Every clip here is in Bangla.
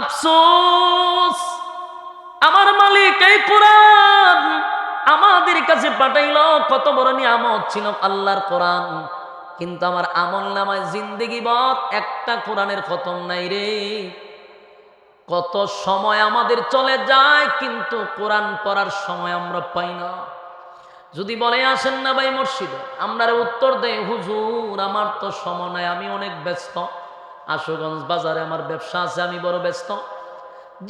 আফসোস, আমার মালিক এই কোরআন আমাদের কাছে পাঠাইল, কত বড় নিয়ামত ছিল আল্লাহর কোরআন। কিন্তু আমার আমল নামায় জিন্দগি বর একটা কোরআনের খতম নাই রে। কত সময় আমাদের চলে যায়, কিন্তু কোরআন পড়ার সময় আমরা পাই না। যদি বলে, আসেন না ভাই মসজিদে আমরা উত্তর দেয় হুজুর, আমার তো সময় নাই, আমি অনেক ব্যস্ত। আশুগঞ্জ বাজারে আমার ব্যবসা আছে, আমি বড় ব্যস্ত।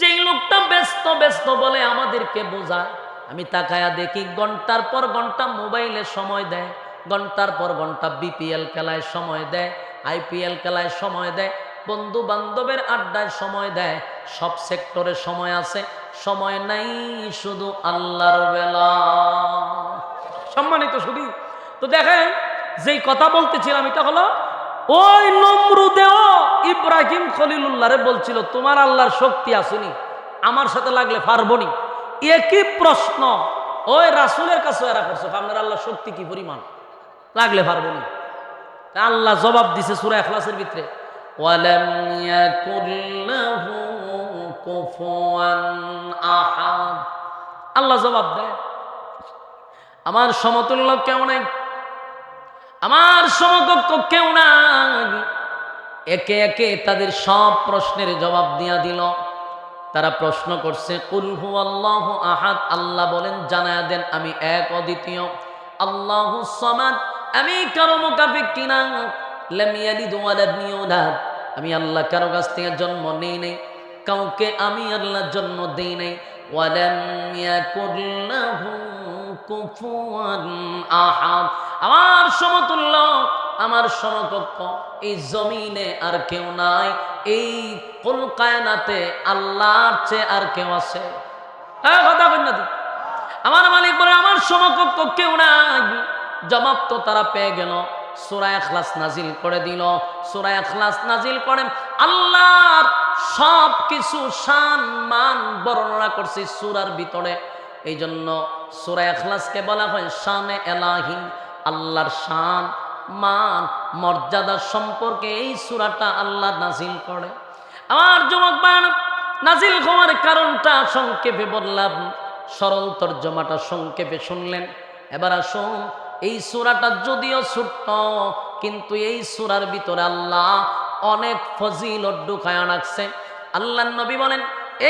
যেই লোকটা ব্যস্ত ব্যস্ত বলে আমাদেরকে বোঝায়। আমি তাকায়া দেখি ঘণ্টার পর ঘণ্টা মোবাইলে সময় দেয়, ঘণ্টার পর ঘণ্টা বিপিএল খেলায় সময় দেয়, আইপিএল খেলায় সময় দেয় বন্ধু বান্ধবের আড্ডায় সময় দেয়, সব সেক্টরে সময় আছে, সময় নাই শুধু আল্লাহর বেলা। সম্মানিত শুধু তো দেখেন, যেই কথা বলতেছিলাম এটা হলো ওই নমরুদেও ইব্রাহিম খলিলুল্লাহরে বলছিল, তোমার আল্লাহর শক্তি আসেনি, আমার সাথে লাগলে পারবনি। একই প্রশ্ন, ওই রাসুলের কাছে এরা করছে, আপনার আল্লাহর শক্তি কি পরিমাণ? লাগলে পারবনি? তা আল্লাহ জবাব দিছে সুরা এখলাসের ভিতরে আল্লাহ জবাব দেয়, আমার সমতুল্য কেমন নাই। আমার সমকক্ষ কেউ নাই। একে একে তাদের সব প্রশ্নের জবাব দিয়া দিল। তারা প্রশ্ন করছে কুলহু আল্লাহ আহাদ? আল্লাহ বলেন, জানায়া দেন, আমি এক অদ্বিতীয়। আল্লাহ সমাদ, আমি কারও মোকাফিক কিনা আমি আল্লাহ কারও কাছ থেকে জন্ম নেই নেই। কাউকে আমি আল্লাহ জন্ম দেই নাই। আমার সমতুল্য, আমার সমকক্ষ, এই জমিনে আর কেউ নাই। এই কুল কায়নাতে আল্লাহর চেয়ে আর কেউ আছে। হ্যাঁ কথা বল না আমার মালিক বলে, আমার সমকক্ষ কেউ নাই। জবাব তো তারা পেয়ে গেল। সুরা এখলাস নাজিল করে দিল। সুরা এখলাস নাজিল করেন আল্লাহর সব কিছু শান মান বর্ণনা করছে সুরার ভিতরে। এই জন্য সুরা এখলাসকে বলা হয় শানে এলাহি, আল্লাহর শান, মান, মর্যাদা সম্পর্কে এই সুরাটা আল্লাহ নাজিল করে। আমার যুবক বান নাজিল হওয়ার কারণটা সংক্ষেপে বললাম, সরল তর্জমাটা সংক্ষেপে শুনলেন। এবার আসুন, এই সুরাটা যদিও ছোট্ট, কিন্তু এই সুরার ভিতরে আল্লাহ অনেক ফজিলত ঢুকায় রাখছে আল্লাহ নবী বলেন,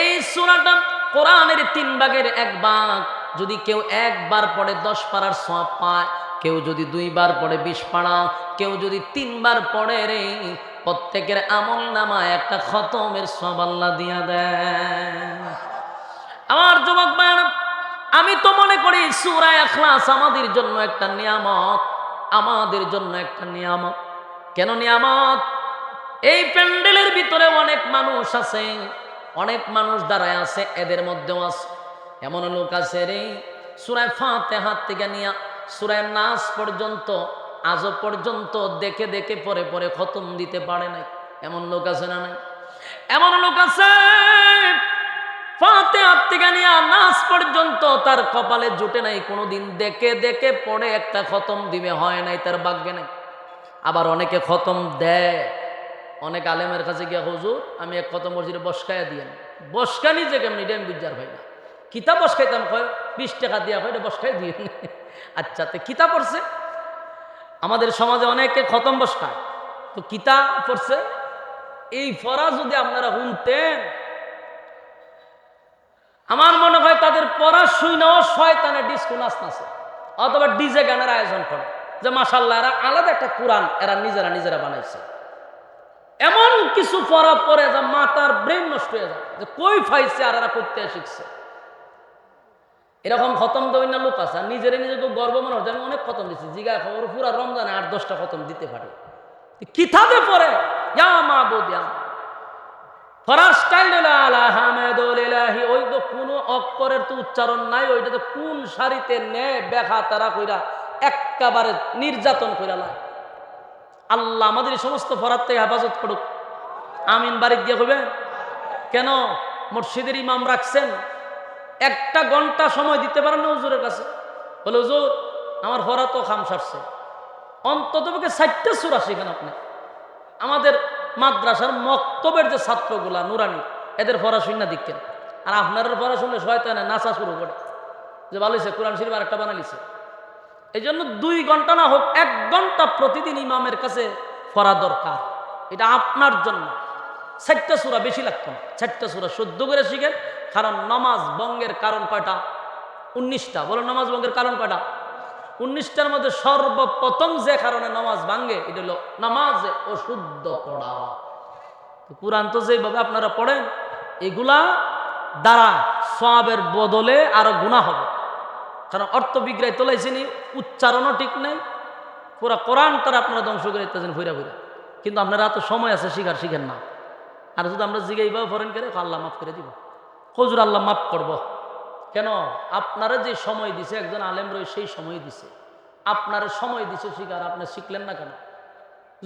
এই সুরাটা কোরআনের তিন ভাগের এক ভাগ। যদি কেউ একবার পড়ে দশ পাড়ার সব পায়, কেউ যদি দুইবার পড়ে বিশ পাড়া কেউ যদি তিনবার পড়ে রে, প্রত্যেকের আমল নামায় একটা খতমের সব আল্লাহ দিয়া দেয় আমার যুবক ভাইয়েরা, আমি তো মনে করি সুরায় আখলাস আমাদের জন্য একটা নিয়ামত, আমাদের জন্য একটা নিয়ামত। কেন নিয়ামত? এই প্যান্ডেলের ভিতরে অনেক মানুষ আছে, অনেক মানুষ দাঁড়ায় আছে, এদের মধ্যেও আছে। এমন লোক আছে রে, সুরায় ফাঁতে হাত থেকে নিয়া সুরায় নাচ পর্যন্ত, আজও পর্যন্ত দেখে দেখে পরে পরে খতম দিতে পারে নাই। এমন লোক আছে না নাই? এমন লোক আছে ফাতে হাত থেকে নিয়া নাচ পর্যন্ত তার কপালে জুটে নাই, কোনোদিন দেখে দেখে পড়ে একটা খতম দিবে, হয় নাই তার ভাগ্যে নাই। আবার অনেকে খতম দেয়। অনেক আলেমের কাছে গিয়া, হুজুর, আমি এক খতম মসজিদে বসকায়া দিয়েন বসকানি যে কেমন, এটা আমি বুঝার ভাই না। কিতাব বসকাইতাম? কয়, বিশ টাকা দিয়া হয় বসকাই দিয়ে আচ্ছা তো কিতাব পড়ছে? আমাদের সমাজে অনেকে খতম বসকায়। তো কিতাব পড়ছে? এই ফরা যদি আপনারা শুনতেন, আমার মনে হয় তাদের পড়া শুই নাও শয়তানের ডিস্কো নাচ নাচে। অথবা ডিজে গানের আয়োজন করে। যে মাসাল্লাহ এরা আলাদা একটা কোরআন, এরা নিজেরা নিজেরা বানাইছে। এমন কিছু পড়া পরে যা মাতার ব্রেন নষ্ট হয়ে যায়, যে কই ফাইছে আর এরা করতে শিখছে। এরকম খতম দেবেন না লোক আছে নিজেরে নিজেকে গর্ব মনে হচ্ছে আমি অনেক খতম দিচ্ছি জিগা খবর, পুরা রমজানে আট, দশটা খতম দিতে পারি। কিতাবে পড়ে ইয়া মা বোধ ওই কোনো তো উচ্চারণ নাই কোন নে তারা কইরা নির্যাতন কইরা লাই আল্লাহ আমাদের এই সমস্ত ফরাত থেকে হেফাজত করুক। আমিন বাড়ি দিয়ে কইবেন? কেন? মসজিদের ইমাম রাখছেন। একটা ঘণ্টা সময় দিতে পারেন না হুজুরের কাছে। বলে, হুজুর, আমার ফরা তো খাম সারছে। অন্তত ষাটটা সুরা শিখেন আপনি। আমাদের মাদ্রাসার মক্তবের যে ছাত্রগুলা, নুরানি, এদের ফরা পড়াশোনা দিকেন আর আপনার পড়াশোনা শয়তানে নাচা শুরু করে। যে ভালো কোরআন শরীফ আরেকটা বানালিছে এই জন্য দুই ঘণ্টা না হোক, এক ঘণ্টা প্রতিদিন ইমামের কাছে পড়া দরকার। এটা আপনার জন্য। চারটা সুরা বেশি লাগতো না। চারটা সুরা সদ্য করে শিখেন, কারণ নমাজ বঙ্গের কারণ কয়টা? উনিশটা। বলো নমাজ বঙ্গের কারণ কয়টা? উনিশটার মধ্যে সর্বপ্রথম যে কারণে নামাজ ভাঙ্গে এটা হলো নামাজে অশুদ্ধ পড়া। কোরআন তো যেভাবে আপনারা পড়েন, এগুলা দ্বারা সবের বদলে আরও গুণা হবে। কারণ অর্থবিগ্রায় তোলাইছেনি, উচ্চারণও ঠিক নেই, পুরা কোরআন তারা আপনারা ধ্বংস করে দিতেছেন ভুইরা ভুইরা কিন্তু আপনারা এত সময় আছে, শিখার শিখেন না। আর যদি আমরা জিগাইভাবে ফরেন করে আল্লাহ মাফ করে দিব। হজুর আল্লাহ মাফ করব। কেন? আপনারা যে সময় দিছে, একজন আলেম রয়ে সেই সময় দিছে। আপনারা সময় দিছে শিকার আপনি শিখলেন না কেন?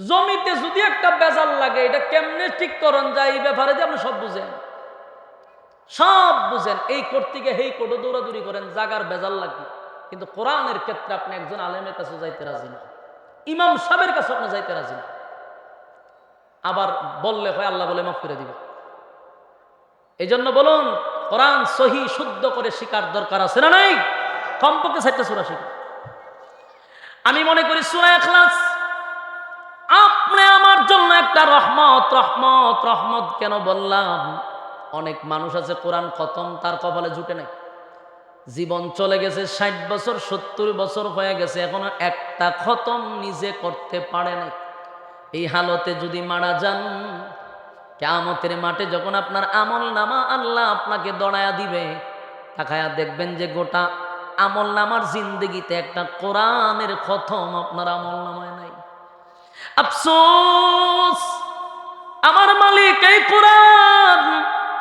জমিতে যদি একটা বেজাল লাগে, এটা কেমনে ঠিক করন যায়? এই ব্যাপারে যে আপনি সব বুঝেন। সব বুঝেন, এই করতে গিয়ে এই কোটো দৌড়াদৌড়ি করেন, জাগার বেজাল লাগবে। কিন্তু কোরআনের ক্ষেত্রে আপনি একজন আলেমের কাছে যাইতে রাজি না। ইমাম সাহেবের কাছে আপনি যাইতে রাজি না। আবার বললে হয়, আল্লাহ বলে মাফ করে দিবে এই জন্য বলুন, কোরআন সহি, শুদ্ধ করে শিকার দরকার আছে না নাই? কমপক্ষে চারটা সুরা শিখা আমি মনে করি সুরা এখলাস আপনি আমার জন্য একটা রহমত রহমত রহমত কেন বললাম? অনেক মানুষ আছে, কোরআন খতম, তার কপালে জুটে নাই। জীবন চলে গেছে, ষাট বছর, সত্তর বছর হয়ে গেছে, এখনও একটা খতম নিজে করতে পারে নাই। এই হালতে যদি মারা যান কেমতের মাঠে যখন আপনার আমল নামা আল্লাহ আপনাকে দড়ায়া দিবে, তাকায়া দেখবেন যে গোটা আমল নামার জিন্দগিতে একটা কোরআনের খতম আপনার আমল নামায় নাই। আফসোস! আমার মালিক এই কোরআন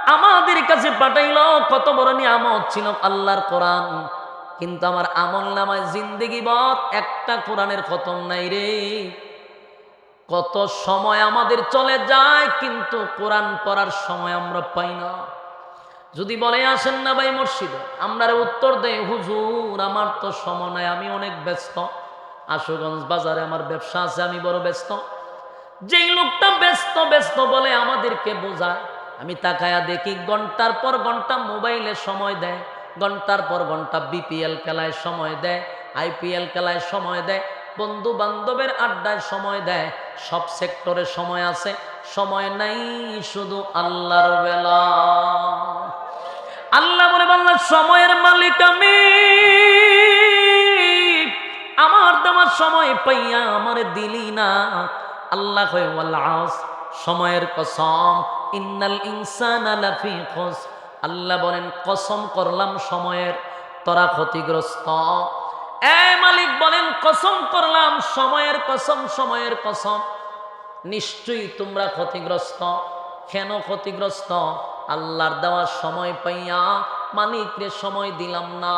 আমাদের কাছে পাঠাইল, কত বড় নিয়ামত ছিল আল্লাহর কোরআন। কিন্তু আমার আমল নামায় জিন্দগি বদ, একটা কোরআনের খতম নাই রে। কত সময় আমাদের চলে যায়, কিন্তু কোরআন পড়ার সময় আমরা পাই না। যদি বলে আসেন না ভাই মসজিদে আমরা উত্তর দেই, হুজুর, আমার তো সময় নাই, আমি অনেক ব্যস্ত। আশুগঞ্জ বাজারে আমার ব্যবসা আছে, আমি বড় ব্যস্ত। যেই লোকটা ব্যস্ত ব্যস্ত বলে আমাদেরকে বোঝায়। আমি তাকায়া দেখি ঘণ্টার পর ঘণ্টা মোবাইলে সময় দেয়, ঘণ্টার পর ঘণ্টা বিপিএল খেলায় সময় দেয়, আইপিএল খেলায় সময় দেয় বন্ধু বান্ধবের আড্ডায় সময় দেয়, সব সেক্টরে সময় আছে, সময় নাই শুধু আল্লাহর বেলা। আল্লাহ বলে বললাম সময়ের মালিক আমি। আমার দেওয়ার সময় পাইয়া আমার দিলি না। আল্লাহ সময়ের কসম ইন্নাল ইনসানা লাফি খুস আল্লাহ বলেন, কসম করলাম সময়ের, তোরা ক্ষতিগ্রস্ত। এ মালিক বলেন, কসম করলাম সময়ের, কসম সময়ের, কসম। নিশ্চয়ই তোমরা ক্ষতিগ্রস্ত। কেন ক্ষতিগ্রস্ত? আল্লাহর দেওয়ার সময় পাইয়া মালিকরে সময় দিলাম না।